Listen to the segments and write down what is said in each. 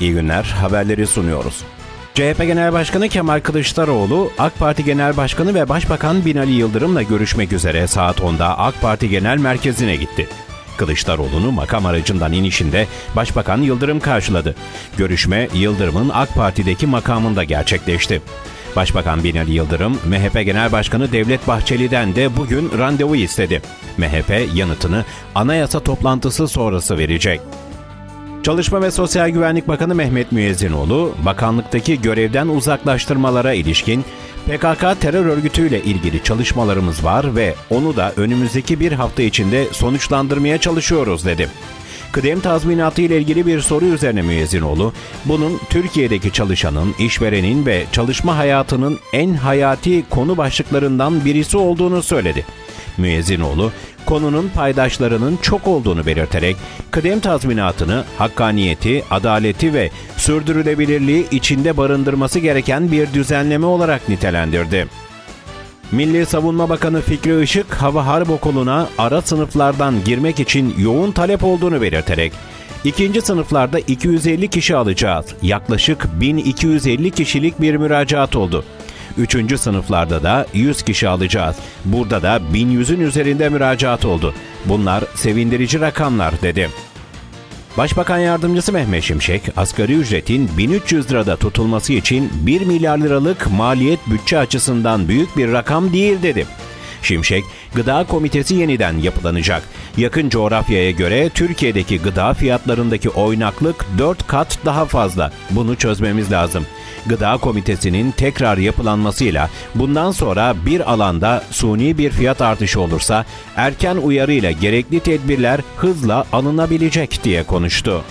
İyi günler, haberleri sunuyoruz. CHP Genel Başkanı Kemal Kılıçdaroğlu, AK Parti Genel Başkanı ve Başbakan Binali Yıldırım'la görüşmek üzere saat 10'da AK Parti Genel Merkezi'ne gitti. Kılıçdaroğlu'nu makam aracından inişinde Başbakan Yıldırım karşıladı. Görüşme Yıldırım'ın AK Parti'deki makamında gerçekleşti. Başbakan Binali Yıldırım, MHP Genel Başkanı Devlet Bahçeli'den de bugün randevu istedi. MHP yanıtını anayasa toplantısı sonrası verecek. Çalışma ve Sosyal Güvenlik Bakanı Mehmet Müezzinoğlu, bakanlıktaki görevden uzaklaştırmalara ilişkin PKK terör örgütüyle ilgili çalışmalarımız var ve onu da önümüzdeki bir hafta içinde sonuçlandırmaya çalışıyoruz dedi. Kıdem tazminatı ile ilgili bir soru üzerine Müezzinoğlu, bunun Türkiye'deki çalışanın, işverenin ve çalışma hayatının en hayati konu başlıklarından birisi olduğunu söyledi. Müezzinoğlu, konunun paydaşlarının çok olduğunu belirterek kıdem tazminatını hakkaniyeti, adaleti ve sürdürülebilirliği içinde barındırması gereken bir düzenleme olarak nitelendirdi. Milli Savunma Bakanı Fikri Işık, Hava Harp Okulu'na ara sınıflardan girmek için yoğun talep olduğunu belirterek, ikinci sınıflarda 250 kişi alacağız. Yaklaşık 1250 kişilik bir müracaat oldu. Üçüncü sınıflarda da 100 kişi alacağız. Burada da 1100'ün üzerinde müracaat oldu. Bunlar sevindirici rakamlar dedi. Başbakan Yardımcısı Mehmet Şimşek, asgari ücretin 1300 lirada tutulması için 1 milyar liralık maliyet bütçe açısından büyük bir rakam değil dedi. Şimşek, Gıda Komitesi yeniden yapılanacak. Yakın coğrafyaya göre Türkiye'deki gıda fiyatlarındaki oynaklık 4 kat daha fazla. Bunu çözmemiz lazım. Gıda Komitesi'nin tekrar yapılanmasıyla bundan sonra bir alanda suni bir fiyat artışı olursa erken uyarıyla gerekli tedbirler hızla alınabilecek diye konuştu.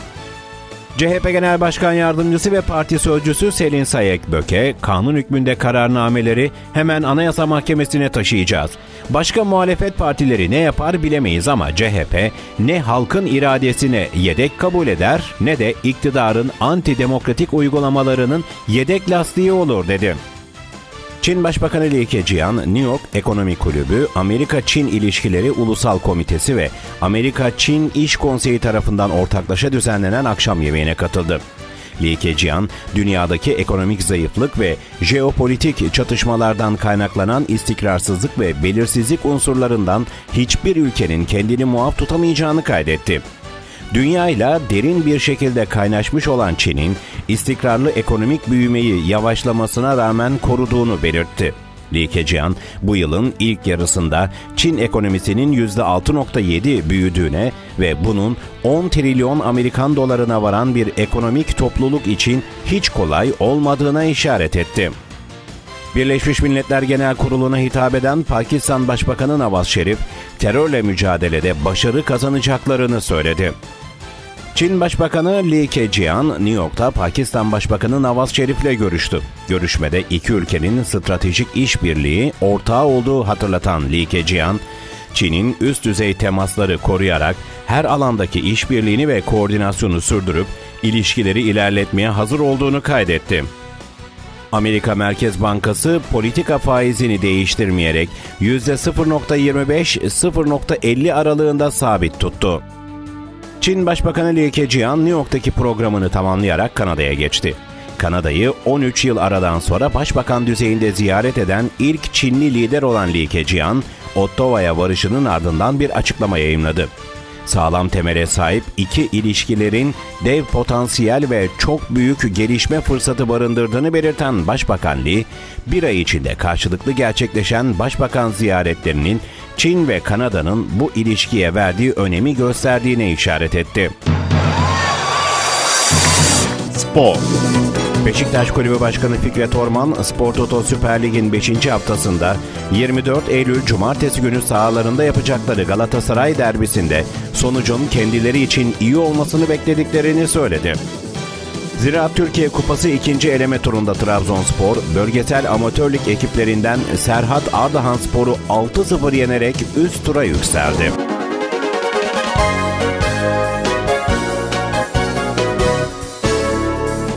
CHP Genel Başkan Yardımcısı ve Parti Sözcüsü Selin Sayek Böke, kanun hükmünde kararnameleri hemen Anayasa Mahkemesi'ne taşıyacağız. Başka muhalefet partileri ne yapar bilemeyiz ama CHP ne halkın iradesine yedek kabul eder ne de iktidarın antidemokratik uygulamalarının yedek lastiği olur dedi. Çin Başbakanı Li Keqiang, New York Ekonomi Kulübü, Amerika-Çin İlişkileri Ulusal Komitesi ve Amerika-Çin İş Konseyi tarafından ortaklaşa düzenlenen akşam yemeğine katıldı. Li Keqiang, dünyadaki ekonomik zayıflık ve jeopolitik çatışmalardan kaynaklanan istikrarsızlık ve belirsizlik unsurlarından hiçbir ülkenin kendini muaf tutamayacağını kaydetti. Dünyayla derin bir şekilde kaynaşmış olan Çin'in istikrarlı ekonomik büyümeyi yavaşlamasına rağmen koruduğunu belirtti. Li Keqiang bu yılın ilk yarısında Çin ekonomisinin %6.7 büyüdüğüne ve bunun 10 trilyon Amerikan dolarına varan bir ekonomik topluluk için hiç kolay olmadığına işaret etti. Birleşmiş Milletler Genel Kurulu'na hitap eden Pakistan Başbakanı Nawaz Şerif, terörle mücadelede başarı kazanacaklarını söyledi. Çin Başbakanı Li Keqiang, New York'ta Pakistan Başbakanı Nawaz Şerif'le görüştü. Görüşmede iki ülkenin stratejik işbirliği ortağı olduğu hatırlatan Li Keqiang, Çin'in üst düzey temasları koruyarak her alandaki işbirliğini ve koordinasyonu sürdürüp ilişkileri ilerletmeye hazır olduğunu kaydetti. Amerika Merkez Bankası politika faizini değiştirmeyerek %0.25-0.50 aralığında sabit tuttu. Çin Başbakanı Li Keqiang New York'taki programını tamamlayarak Kanada'ya geçti. Kanada'yı 13 yıl aradan sonra başbakan düzeyinde ziyaret eden ilk Çinli lider olan Li Keqiang, Ottawa'ya varışının ardından bir açıklama yayımladı. Sağlam temele sahip iki ilişkilerin dev potansiyel ve çok büyük gelişme fırsatı barındırdığını belirten Başbakan Lee, bir ay içinde karşılıklı gerçekleşen başbakan ziyaretlerinin Çin ve Kanada'nın bu ilişkiye verdiği önemi gösterdiğine işaret etti. Spor Beşiktaş Kulübü Başkanı Fikret Orman, Spor Toto Süper Lig'in 5. haftasında 24 Eylül Cumartesi günü sahalarında yapacakları Galatasaray derbisinde sonucun kendileri için iyi olmasını beklediklerini söyledi. Ziraat Türkiye Kupası ikinci eleme turunda Trabzonspor, bölgesel amatörlük ekiplerinden Serhat Ardahan Spor'u 6-0 yenerek üst tura yükseldi.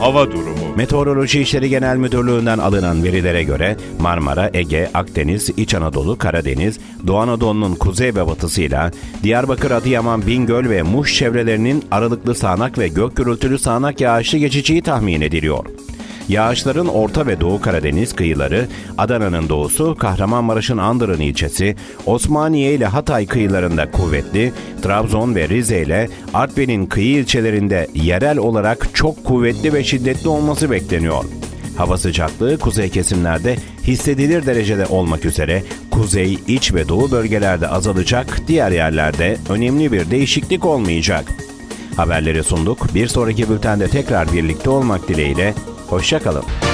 Hava durumu. Meteoroloji İşleri Genel Müdürlüğü'nden alınan verilere göre Marmara, Ege, Akdeniz, İç Anadolu, Karadeniz, Doğu Anadolu'nun kuzey ve batısıyla Diyarbakır, Adıyaman, Bingöl ve Muş çevrelerinin aralıklı sağanak ve gök gürültülü sağanak yağışlı geçeceği tahmin ediliyor. Yağışların Orta ve Doğu Karadeniz kıyıları, Adana'nın doğusu, Kahramanmaraş'ın Andırın ilçesi, Osmaniye ile Hatay kıyılarında kuvvetli, Trabzon ve Rize ile Artvin'in kıyı ilçelerinde yerel olarak çok kuvvetli ve şiddetli olması bekleniyor. Hava sıcaklığı kuzey kesimlerde hissedilir derecede olmak üzere kuzey, iç ve doğu bölgelerde azalacak, diğer yerlerde önemli bir değişiklik olmayacak. Haberleri sunduk. Bir sonraki bültende tekrar birlikte olmak dileğiyle. Hoşçakalın.